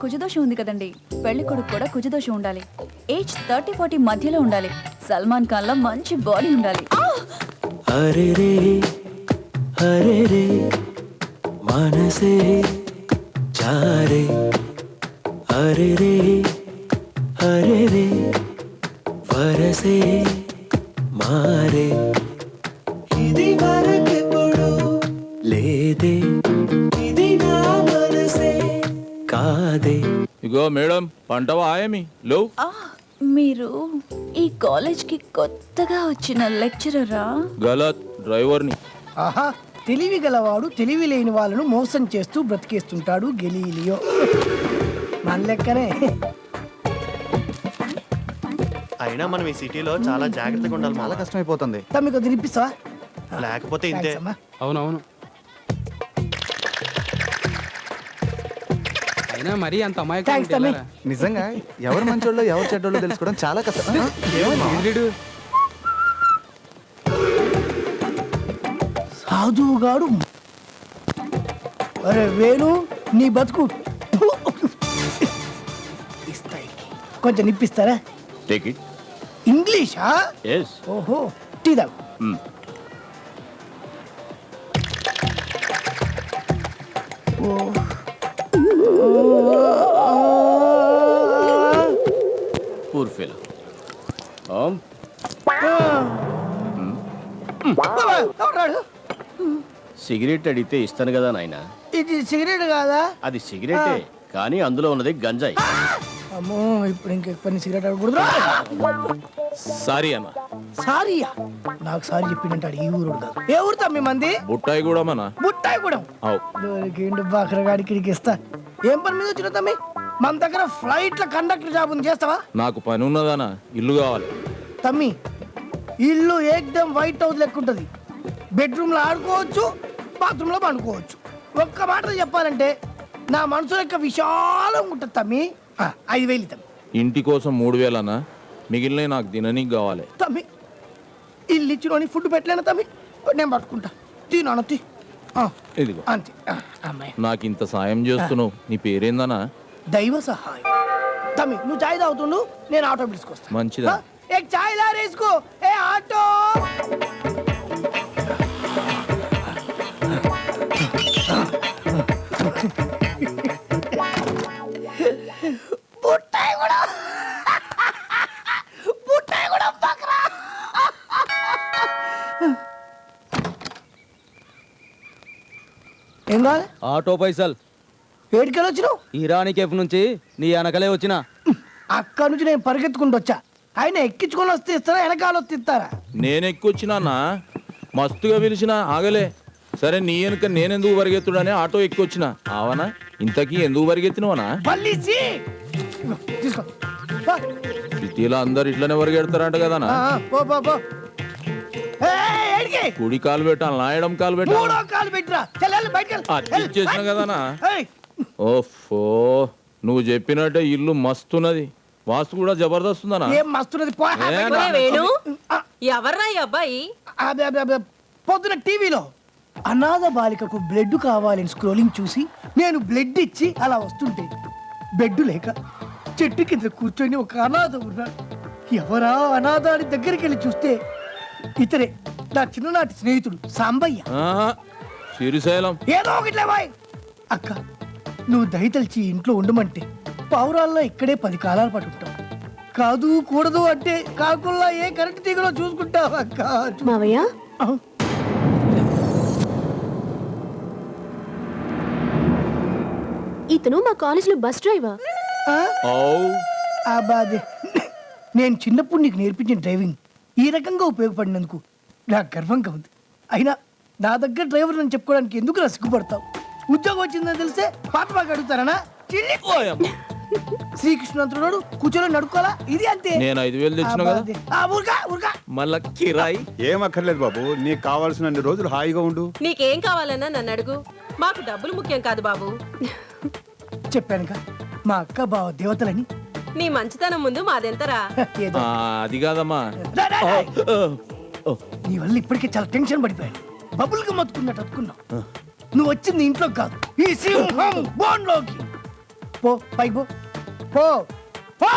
కుజదోషం ఉంది కదండి. పెళ్ళి కొడుకు కూడా కుజదోషం ఉండాలి. ఏజ్ థర్టీ ఫార్టీ మధ్యలో ఉండాలి. సల్మాన్ ఖాన్లో మంచి బాడీ ఉండాలి. అరే రే అరే రే మనసే చారే. అరే రే అరే రే వరసే మారే. మేడం పంటవా ఆయమి లో ఆ, మీరు ఈ కాలేజ్కి కొత్తగా వచ్చిన లెక్చరరా? గలత్ డ్రైవర్ని. ఆహా తెలివి గలవాడు తెలివి లేని వాళ్ళను మోసం చేస్తూ బ్రతికేస్తుంటాడు గెలీలియో. మన లెక్కనే. అయినా మనం ఈ సిటీలో చాలా జాగ్రత్తగా ఉండాలి చాలా కష్టమైపోతుంది తమ్మి కొద్ది తినిపిస్తావా లేకపోతే ఇంతే. అవునవును. అయినా మరీ అంత థాంక్స్ తమ్మి. నిజంగా ఎవరు మంచోళ్ళో ఎవరు చెడ్డోళ్ళో తెలుసుకోవడం చాలా కష్టం. ఆ? సాధువుగాడు. అరే వేణు నీ బతుకు. ఫు. కొంచెం నిప్పిస్తారా? టేక్ ఇట్ ఇంగ్లీషా? ఎస్ ఓహో టీ తాగు. పూర్ ఫెలో ఎవరాడు? సిగరెట్ అడిగితే ఇస్తాను కదా నాయన? ఇది సిగరెట్ కాదా? అది సిగరెటే కానీ అందులో ఉన్నది గంజాయి. అమ్మో ఇప్పుడు ఇంకెక్కువ సిగరెట్ అడగకూడదు. సారీ అన్న. సారీయా? నాకు సారీ చెప్పిండంటాడు ఈ ఊరు కాదు. ఏ ఊరు తమ్మి మంది? బుట్టాయి కూడా మన బుట్టాయి కూడా అవు. దొరికిండు బాకరగాడికి ఇస్తా ఏం పని మీద వచ్చిన తమ్మి? మన దగ్గర ఫ్లైట్ల కండక్టర్ జాబ్ ఉంది చేస్తావా? నాకు పని ఉన్నదనా ఇల్లు కావాలి. తమ్మి ఇల్లు ఏకదం వైట్ హౌస్ లెక్క ఉంటుంది. బెడ్రూమ్లో ఆడుకోవచ్చు బాత్రూంలో పండుకోవచ్చు. ఒక్క మాటలో చెప్పాలంటే నా మనసు లెక్క విశాలంగా ఉంటుంది తమ్మి. ఆ, ఐదు వేలు తమ్మి ఇంటి కోసం మూడు వేలన్నా మిగిలినవి నాకు తిననీకి కావాలి. తమ్మి ఇల్లు ఇచ్చినోని ఫుడ్ పెట్టలేను తమ్మి? నేను పట్టుకుంటా. తినాను తీ. ఇదిగో. అంతే అమ్మాయి. నాకు ఇంత సాయం చేస్తున్నావు. నీ పేరేందనా దైవ సహాయం. తమ్మి నువ్వు చాయ్ తాగుతుండు నేను ఆటో పిలుచుకొస్తా. మంచిదా. ఏక్ చాయ్ లా రేసుకో ఏ ఆటో? ఏం కావాలి? ఆటో పైసల్. ఏడికెళ్ళి వచ్చినావు ఇరానీ కేఫ్ నుంచి నీ వెనకలే వచ్చిన. అక్కడ నుంచి నేను పరిగెత్తుకుంటూ వచ్చా. ఆయన ఎక్కించుకొని వస్తే ఇస్తారా వెనకాల వస్తే ఇస్తారా? నేను ఎక్కువచ్చినా మస్తుగా పిలిచిన ఆగలే. సరే నీ వెనుక నేనెందుకు పరిగెత్తుడని ఆటో ఎక్కువచ్చిన ఆవనా? ఇంతకీ ఎందుకు పరిగెత్తినవనా? పల్లీసి తీసుకో. పో. సిటీలో అందరు ఇట్లనే పరిగెడతారంట కదనా? ఆ, పో పో పో. ఏయ్, ఏడికి? కుడి కాలు పెట్టాలి నా ఎడం కాలు పెట్టాలి. మూడో కాలు పెట్టిరా. చెల్లెలు బయటకెళ్ళి అది ఇచ్చేసిన కదనా ఏయ్, ఓఫో నువ్వు చెప్పినట్టే ఇల్లు మస్తున్నది. వాస్తు కూడా జబర్దస్త్ ఉందనా ఏం మస్తున్నది? పో. వేణు ఎవర్రా ఈ అబ్బాయి? అబ్బే, అబ్బే, అబ్బే. పొద్దున టీవీలో అనాథ బాలికకు బ్లడ్ కావాలని స్క్రోలింగ్ చూసి నేను బ్లడ్ ఇచ్చి అలా వస్తుంటే బెడ్ లేక చెట్టు కింద కూర్చొని ఒక అనాథ ఉన్నాడు ఎవరా అనాథ అని దగ్గరికి వెళ్ళి చూస్తే ఇతరే నా చిన్ననాటి స్నేహితుడు సాంబయ్య. శ్రీశైలం ఏదో ఒకటి లేవాయ్ అక్క నువ్వు దయతలిచి ఇంట్లో ఉండమంటే పావురాల్లో ఇక్కడే పది కాలాల పాటు ఉంటావు కాదు కూడదు అంటే కాకుల్లా ఏ కరెంట్ తీగలో చూసుకుంటావు అక్క? మావయ్య. ఇతను మా కాలేజీలో బస్ డ్రైవర్. నేను చిన్నప్పుడు నీకు నేర్పించిన డ్రైవింగ్ ఈ రకంగా ఉపయోగపడినందుకు నాకు గర్వంగా ఉంది. అయినా నా దగ్గర డ్రైవర్ అని చెప్పుకోవడానికి ఎందుకు నా సిగ్గుపడతావు? ఉద్యోగం వచ్చిందని తెలిస్తే పాట బాగా అడుగుతారనా? చిల్లి. శ్రీకృష్ణంతుడు కూర్చొని నడుకోవాలా? ఇది అంతే. నేను ఐదు వేలు తెచ్చిన కదా? ఊరుకా ఊరుకా. మళ్ళా కిరాయి. ఏం అక్కర్లేదు బాబు నీకు కావాల్సినన్ని రోజులు హాయిగా ఉండు. నీకేం కావాలన్నా నన్ను అడుగు. మాకు డబ్బులు ముఖ్యం కాదు బాబు. చెప్పానుగా మా అక్క బావ దేవతలని. నీ మంచితనం ముందు మాదెంతరా? అది కాదమ్మా. రా, రా, రా. ఓ, ఓ, నీ వల్ల ఇప్పటికే చాలా టెన్షన్ పడిపోయాను. బబుల్గా మత్తుకున్నట్టు అతుకున్నావు నువ్వు వచ్చింది ఇంట్లో కాదు. ఈ సింహం బోన్లోకి. పో పైకి పో. పో.